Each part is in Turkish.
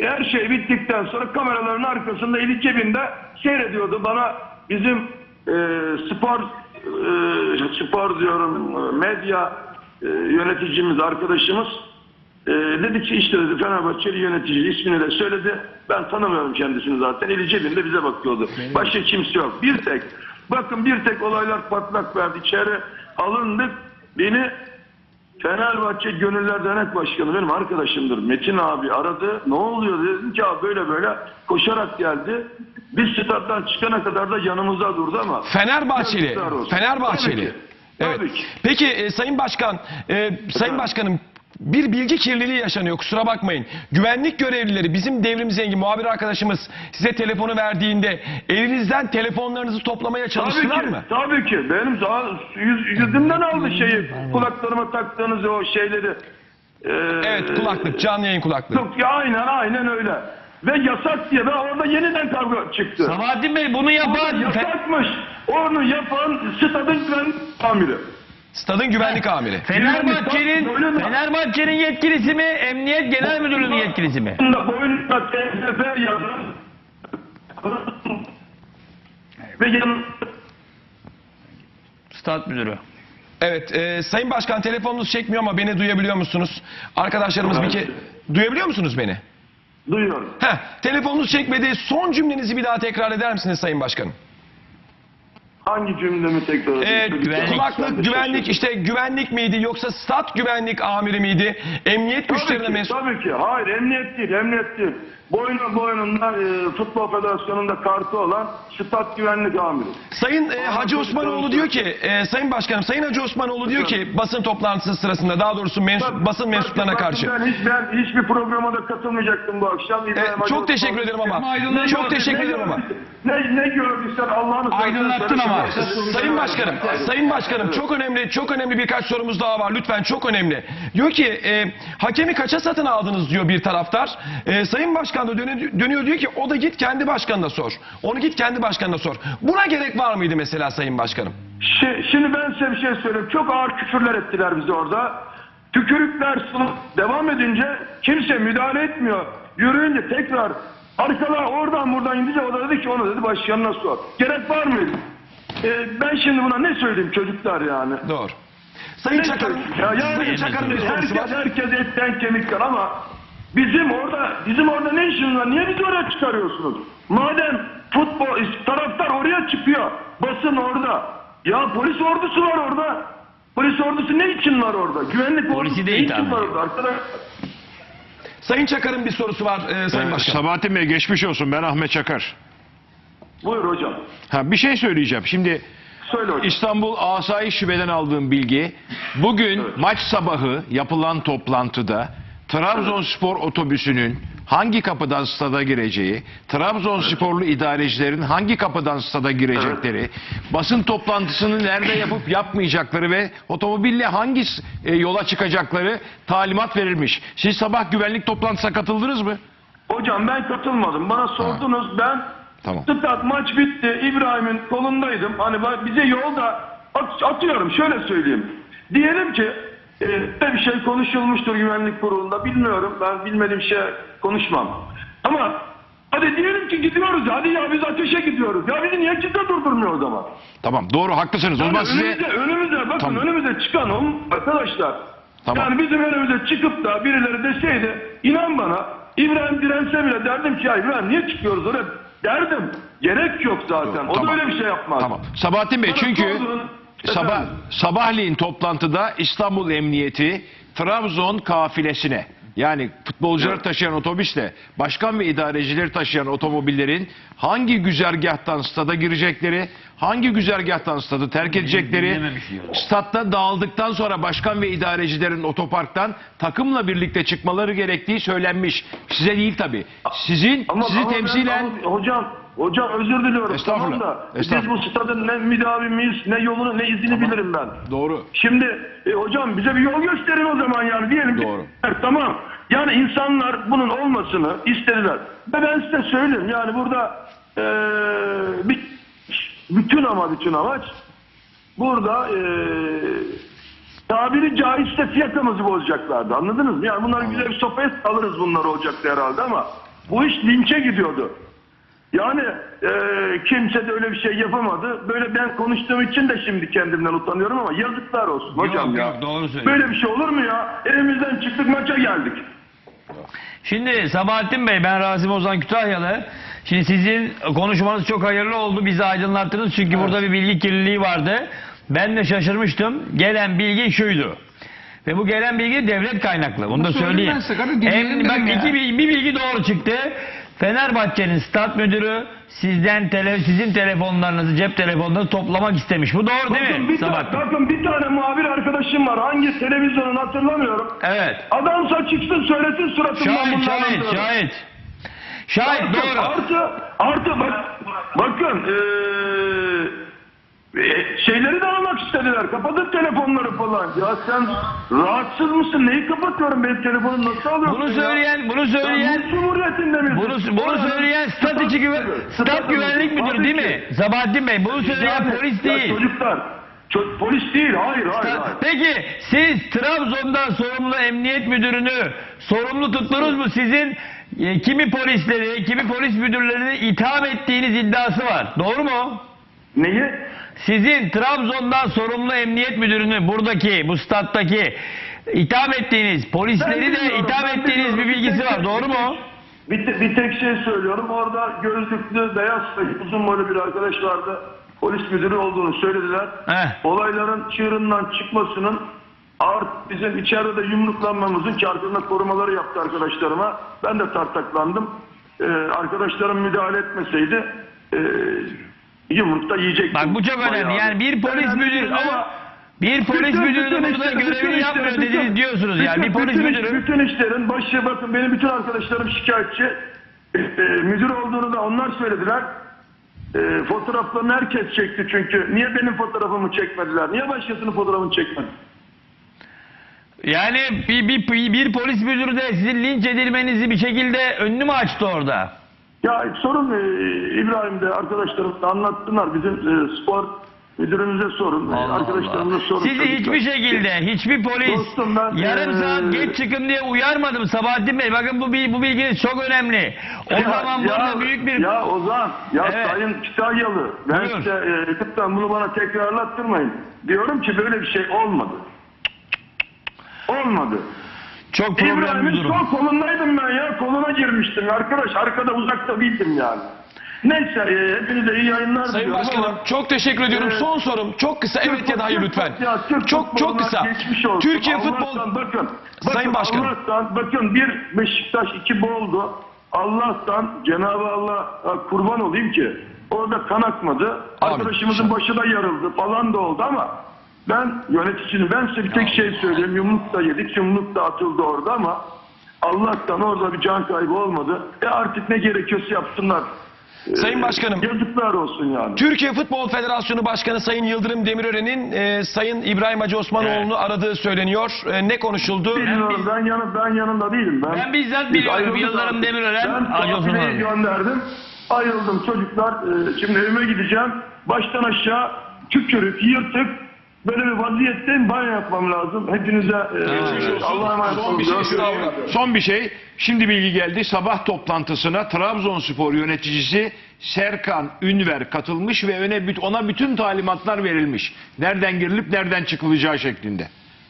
Her şey bittikten sonra kameraların arkasında eli cebinde seyrediyordu. Bana bizim e, spor e, spor diyorum medya e, yöneticimiz arkadaşımız e, dedi ki işte dedi Fenerbahçeli yönetici ismini de söyledi. Ben tanımıyorum kendisini zaten. Eli cebinde bize bakıyordu. Başka kimse yok. Bir tek bakın bir tek olaylar patlak verdi. İçeri alındık. Beni Fenerbahçe Gönüller Dernek Başkanı benim arkadaşımdır. Metin abi aradı. Ne oluyor dedim ki abi böyle böyle koşarak geldi. Biz staddan çıkana kadar da yanımıza durdu ama. Fenerbahçeli. Fenerbahçeli. Tabii ki. Evet. Tabii ki. Peki e, Sayın Başkan, e, Sayın Başkanım bir bilgi kirliliği yaşanıyor kusura bakmayın. Güvenlik görevlileri bizim devrim zengi muhabir arkadaşımız size telefonu verdiğinde elinizden telefonlarınızı toplamaya Tabii çalıştılar ki, mı? tabii ki. Benim daha yüz, yüzümden aldı şeyi. Kulaklarıma taktığınız o şeyleri. Ee, Evet kulaklık, canlı yayın kulaklığı. Yok ya aynen aynen öyle. Ve yasak diye ben orada yeniden kavga çıktı. Sabahattin Bey bunu yapan Yasakmış. Onu yapan stadın güvenlik amiri. Stadın güvenlik amiri. Fenerbahçe'nin? Fenerbahçe'nin yetkilisi mi? Emniyet Genel Müdürlüğü'nün yetkilisi mi? TSF ve Stat müdürü. Evet e, Sayın Başkan telefonunuz çekmiyor ama beni duyabiliyor musunuz? Arkadaşlarımız bir ke... Duyabiliyor musunuz beni? duyuyorum. Heh, telefonunuz çekmedi. Son cümlenizi bir daha tekrar eder misiniz Sayın Başkanım? Hangi cümlemi tekrar edeyim? Ee, Çocuklar, ben kulaklık de güvenlik işte güvenlik miydi yoksa stat güvenlik amiri miydi? Emniyet güçlerine Tabii ki, mensup. tabii ki. Hayır emniyet değil, emniyet değil. Boynu boynunda e, Futbol Federasyonu'nda kartı olan stat güvenlik amiri. Sayın e, Hacı Osmanoğlu diyor ki, e, Sayın Başkanım, Sayın Hacı Osmanoğlu diyor ki basın toplantısı sırasında daha doğrusu mensup, basın mensuplarına Bakın, karşı. Ben, hiç, ben hiçbir programa da katılmayacaktım bu akşam. E, İbrahim Hacı çok teşekkür ederim ama. aydınlattın. Çok teşekkür ederim ama. Ne, ne gördüysen Allah'ını Aydınlattın seversen ama. söyle. Sayın Başkanım, Sayın Başkanım çok önemli, çok önemli birkaç sorumuz daha var. Lütfen çok önemli. Diyor ki e, hakemi kaça satın aldınız diyor bir taraftar. E, Sayın Başkan da dönüyor diyor ki o da git kendi başkanına sor. Onu git kendi başkanına sor. Buna gerek var mıydı mesela Sayın Başkanım? Şi- Şimdi ben size bir şey söyleyeyim. Çok ağır küfürler ettiler bize orada. Tükürükler sınıf devam edince kimse müdahale etmiyor. Yürüyünce tekrar arkalar oradan buradan gidince o da dedi ki onu dedi başkanına sor. Gerek var mıydı? Ee, ben şimdi buna ne söyleyeyim çocuklar yani? Doğru. Sayın söyleyeyim? Ya yani Sayın var. herkes, herkes etten kemikten ama bizim orada bizim orada ne işimiz var? Niye bizi oraya çıkarıyorsunuz? Madem futbol taraftar oraya çıkıyor. Basın orada. Ya polis ordusu var orada. Polis ordusu ne için var orada? Güvenlik Polisi ordusu ne için var orada arkadaş? Sayın Çakar'ın bir sorusu var e, Sayın Ee, Başkan. Sabahattin Bey geçmiş olsun ben Ahmet Çakar. Buyur hocam. Ha, bir şey söyleyeceğim. Şimdi Söyle hocam. İstanbul Asayiş Şube'den aldığım bilgi bugün maç sabahı yapılan toplantıda Trabzonspor otobüsünün hangi kapıdan stada gireceği, Trabzonsporlu idarecilerin hangi kapıdan stada girecekleri, basın toplantısını nerede yapıp yapmayacakları ve otomobille hangi e, yola çıkacakları talimat verilmiş. Siz sabah güvenlik toplantısına katıldınız mı? Hocam ben katılmadım. Bana sordunuz ben Tamam. Stat maç bitti. İbrahim'in kolundaydım. Hani bak bize yolda at- atıyorum şöyle söyleyeyim. Diyelim ki e, bir şey konuşulmuştur güvenlik kurulunda. Bilmiyorum. Ben bilmediğim şey konuşmam. Ama hadi diyelim ki gidiyoruz. Hadi ya biz ateşe gidiyoruz. Ya bizi niye kimse durdurmuyor o zaman? Tamam doğru haklısınız. O zaman Yani size önümüze, önümüze bakın Tamam. önümüze çıkan o arkadaşlar. Tamam. Yani bizim önümüze çıkıp da birileri deseydi inan bana İbrahim dirense bile derdim ki ya İbrahim niye çıkıyoruz oraya derdim. Gerek yok zaten. O da Tamam. öyle bir şey yapmaz. Tamam. Sabahattin Bey Bana çünkü sordun. Sabah sabahleyin toplantıda İstanbul Emniyeti Trabzon kafilesine yani futbolcuları Evet. taşıyan otobüsle başkan ve idarecileri taşıyan otomobillerin hangi güzergahtan stada girecekleri, hangi güzergahtan stadı terk edecekleri, statta dağıldıktan sonra başkan ve idarecilerin otoparktan takımla birlikte çıkmaları gerektiği söylenmiş. Size değil tabi. Sizin Ama- sizi ama ben- temsilen ama hocam hocam özür diliyorum. Estağfurullah. Tamam da biz bu stadın ne müdavimiyiz ne yolunu ne izini bilirim ben. doğru. Şimdi e, hocam bize bir yol gösterin o zaman yani diyelim ki Doğru. Evet, tamam. Yani insanlar bunun olmasını istediler. Ve ben size söyleyeyim yani burada e, bütün ama bütün amaç burada e, tabiri caizse fiyatımızı bozacaklardı anladınız mı? Yani bunları güzel bir sopaya alırız bunlar olacaktı herhalde ama bu iş linçe gidiyordu. Yani e, kimse de öyle bir şey yapamadı. Böyle ben konuştuğum için de şimdi kendimden utanıyorum ama yazıklar olsun hocam ya. yok, doğru söylüyorsun. Böyle bir şey olur mu ya? Evimizden çıktık maça geldik. Şimdi Sabahattin Bey ben Rasim Ozan Kütahyalı. Şimdi sizin konuşmanız çok hayırlı oldu. Bizi aydınlattınız çünkü burada bir bilgi kirliliği vardı. Ben de şaşırmıştım. Gelen bilgi şuydu. Ve bu gelen bilgi devlet kaynaklı. Bunu da söyleyeyim Em- bak ya. iki, bir, bir bilgi doğru çıktı. Fenerbahçe'nin stat müdürü sizden tele, sizin telefonlarınızı, cep telefonlarınızı toplamak istemiş. Bu doğru değil Bakın mi bir, ta- Sabahattin? bakın bir tane muhabir arkadaşım var. Hangi televizyonun hatırlamıyorum. Evet. Adamsa çıksın söylesin suratımdan Şahit, bunları şahit, şahit. Şahit Artı, doğru. Artı, artı bak, bakın eee, e, şeyleri de almak istediler. Kapatın telefonları falan. Ya sen rahatsız mısın? Neyi kapatıyorum? Benim telefonum nasıl alıyorsun Bunu ya? söyleyen, bunu Sen söyleyen Rus Cumhuriyeti'nde misin? Bunu, bunu söyleyen stat içi güven, stat güvenlik müdürü değil mi? Sabahattin Bey bunu söyleyen Yani, polis ya değil. Çocuklar, ço- polis değil. Hayır, hayır, hayır. Peki siz Trabzon'dan sorumlu emniyet müdürünü sorumlu tuttunuz mu? Sizin e, kimi polisleri, kimi polis müdürlerini itham ettiğiniz iddiası var. Doğru mu? Neyi? Sizin Trabzon'dan sorumlu emniyet müdürünü buradaki, bu stat'taki itham ettiğiniz, polisleri de itham ettiğiniz bir bilgisi var. Doğru mu? Bir, te- bir tek şey söylüyorum. Orada gözlüklü, beyaz saçlı, uzun boylu bir arkadaş vardı. Polis müdürü olduğunu söylediler. Heh. Olayların çığırından çıkmasının art bizim içeride de yumruklanmamızın arkasında korumaları yaptı arkadaşlarıma. Ben de tartaklandım. Ee, arkadaşlarım müdahale etmeseydi e, yumrukta yiyecektim. Bak bu çok önemli. Yani bir polis müdürü bir polis bütün- müdürü bütün burada işler- bütün görevini işler- yapmıyor bütün- dediniz diyorsunuz yani. Bir polis bütün müdürü Bütün işlerin başı bakın benim bütün arkadaşlarım şikayetçi. E, e, müdür olduğunu da onlar söylediler. E, fotoğraflarını herkes çekti çünkü. Niye benim fotoğrafımı çekmediler? Niye başkasının fotoğrafını çekmedi? yani bir, bir, bir polis müdürü de sizin linç edilmenizi bir şekilde önünü mü açtı orada? Ya sorun e, İbrahim'de arkadaşlarım da anlattılar. Bizim e, spor müdürümüze sorun. E, Allah arkadaşlarımıza Allah. sorun. Sizi çocuklar. hiçbir şekilde hiçbir polis Dostum ben, yarım eee, saat geç çıkın diye uyarmadım Sabahattin Bey. Bakın bu, bu bilginiz çok önemli. O Ya- zaman ya- burada büyük bir... Ya Ozan, ya Evet. Sayın Kütahyalı, ben Buyur. size e, lütfen bunu bana tekrarlattırmayın. Diyorum ki böyle bir şey olmadı. Olmadı. Çok bir durum. sol kolundaydım ben ya, koluna girmiştim arkadaş, arkada uzakta değildim yani. Neyse, e, hepinize iyi yayınlar Sayın diliyorum Başkanım ama- çok teşekkür ediyorum. Ee, Son sorum çok kısa evet ya da hayır lütfen. Türk Çok çok kısa. geçmiş olsun. Türkiye Allah'tan futbol bakın, Sayın bakın Başkanım. Allah'tan bakın bir Beşiktaş iki boldu. Allah'tan Cenab-ı Allah kurban olayım ki orada kan akmadı. Arkadaşımızın başı da yarıldı falan da oldu ama ben yöneticinin ben size bir tek şey söyleyeyim. Yumruk da yedik, yumruk da atıldı orada ama Allah'tan orada bir can kaybı olmadı. E artık ne gerekiyorsa yapsınlar. E, Sayın Başkanım. Yazıklar olsun yani. Türkiye Futbol Federasyonu Başkanı Sayın Yıldırım Demirören'in e, Sayın İbrahim Hacı Osmanoğlu'nu aradığı söyleniyor. E, ne konuşuldu? Bilmiyorum ben, yanı, ben yanında değilim. Ben, Ben bizzat Biz biliyorum. Yıldırım. Demirören, Ben Hacı Osman kafileyi abi. gönderdim. Ayrıldım çocuklar. Ee, şimdi evime gideceğim. Baştan aşağı tükürük, yırtık. Böyle bir vaziyetteyim. Banyo yapmam lazım. Hepinize e, Allah'a emanet Son olun. bir şey Görüşürüz. Son bir şey. Şimdi bilgi geldi. Sabah toplantısına Trabzonspor yöneticisi Serkan Ünver katılmış ve öne ona bütün talimatlar verilmiş. Nereden girilip nereden çıkılacağı şeklinde.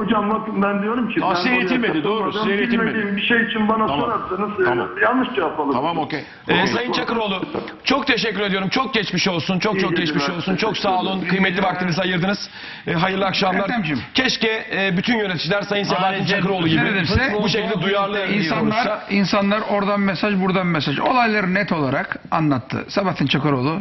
Hocam bakın ben diyorum ki. Aa, ben seyretilmedi, doğru, seyretilmedi. Bir şey için bana Tamam. sorarsanız e, Tamam. yanlış cevap alırım. Tamam okey. Ee, Sayın Çakıroğlu çok teşekkür ediyorum. Çok geçmiş olsun. Çok İyi çok geçmiş geceler. olsun. Çok sağ olun. Kıymetli vaktinizi ayırdınız. Ee, hayırlı akşamlar. Ertemciğim. Keşke e, bütün yöneticiler Sayın Sebahattin Çakıroğlu gibi size- bu şekilde duyarlı İnsanlar, konuşsa. insanlar oradan mesaj buradan mesaj. Olayları net olarak anlattı. Sabahattin Çakaroğlu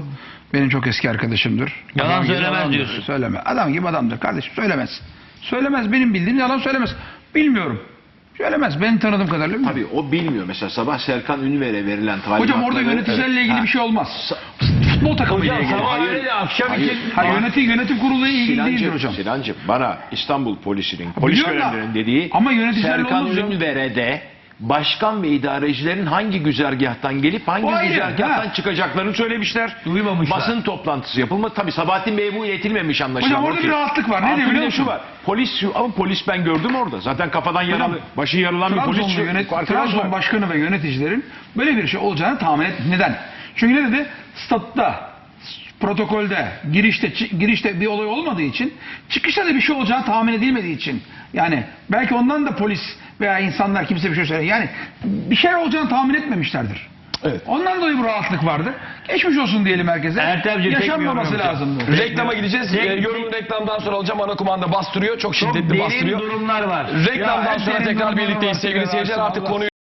benim çok eski arkadaşımdır. Yalan gibi söylemez adamdır, diyorsun. Söyleme. Adam gibi adamdır kardeşim söylemez. Söylemez benim bildiğim yalan söylemez. Bilmiyorum. Söylemez. Ben tanıdığım kadarıyla bilmiyorum. Tabii o bilmiyor. Mesela sabah Serkan Ünver'e verilen talimatları... Hocam orada yöneticilerle ilgili bir şey olmaz. Futbol takımıyla Hocam ilgili. sabah hayır, öyle de akşam hayır. için... Ha, yönetim, yönetim kurulu ile ilgili değildir Sinancım, hocam. Sinancım bana İstanbul polisinin, polis Biliyorum da, görevlilerinin dediği ama yöneticilerle Serkan olmaz hocam. Ünver'e de başkan ve idarecilerin hangi güzergahtan gelip hangi O ayrı, güzergahtan ha. çıkacaklarını söylemişler. Duymamışlar. Basın toplantısı yapılmadı. Tabii Sabahattin Bey'e bu iletilmemiş anlaşılan. Hocam orada bir rahatlık var. Ne biliyor de şu musun? var. Polis ama polis ben gördüm orada. Zaten kafadan yaralı, başı yarılan bir polis yönet, Trabzon başkanı ve yöneticilerin böyle bir şey olacağını tahmin et. Neden? Çünkü ne dedi? Statta, protokolde, girişte girişte bir olay olmadığı için, çıkışta da bir şey olacağını tahmin edilmediği için. Yani belki ondan da polis veya insanlar kimse bir şey söylemiyor. Yani bir şeyler olacağını tahmin etmemişlerdir. Evet. Ondan dolayı bu rahatlık vardı. Geçmiş olsun diyelim herkese. Ertemciğim, Yaşanmaması yorum yapacağım. lazımdı. Reklama gideceğiz. Tek- Ee, yorumu reklamdan sonra alacağım. Ana kumanda bastırıyor. Çok Çok şiddetli derin bastırıyor. durumlar var. Reklamdan Ya, sonra tekrar birlikteyiz sevgili seyirciler. Artık konuyu